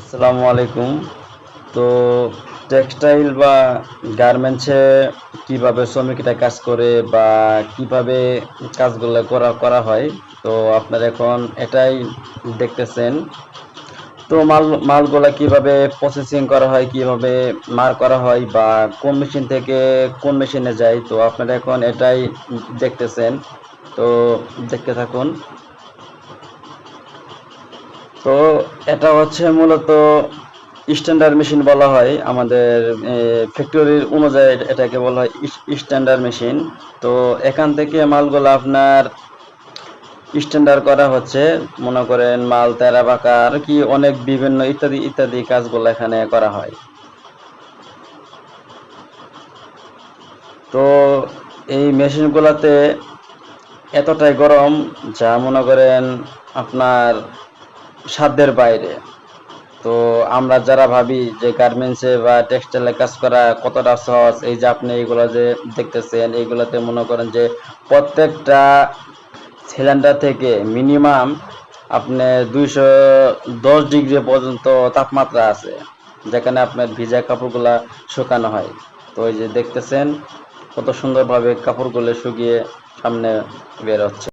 আসসালামু আলাইকুম। তো টেক্সটাইল বা গার্মেন্টসে কীভাবে শ্রমিকরা কাজ করে বা কীভাবে কাজগুলো করা করা হয়, তো আপনারা এখন এটাই দেখতেছেন। তো মাল, মালগুলা কীভাবে প্রসেসিং করা হয়, কীভাবে মার করা হয় বা কোন মেশিন থেকে কোন মেশিনে যায়, তো আপনারা এখন এটাই দেখতেছেন। তো দেখতে থাকুন। তো এটা হচ্ছে মূলত স্ট্যান্ডার্ড মেশিন বলা হয়। আমাদের ফ্যাক্টরির অনুযায়ী এটাকে বলা হয় স্ট্যান্ডার্ড মেশিন তো এখান থেকে মালগুলো আপনার স্ট্যান্ডার্ড করা হচ্ছে। মনে করেন মাল তেরা বাঁকা, আর কি অনেক বিভিন্ন ইত্যাদি ইত্যাদি কাজগুলো এখানে করা হয়। তো এই মেশিনগুলোতে এতটাই গরম, যা মনে করেন আপনার সাধ্যের বাইরে। তো আমরা যারা ভাবি যে গার্মেন্টসে বা টেক্সটাইলে কাজ করা কতটা সহজ, এই যে আপনি এইগুলো যে দেখতেছেন এইগুলোতে মনে করেন যে প্রত্যেকটা সিলিন্ডার থেকে মিনিমাম আপনি দুইশো দশ ডিগ্রি পর্যন্ত তাপমাত্রা আছে, যেখানে আপনার ভিজা কাপড়গুলা শুকানো হয়। তো এই যে দেখতেছেন, কত সুন্দরভাবে কাপড়গুলো শুকিয়ে সামনে বের হচ্ছে।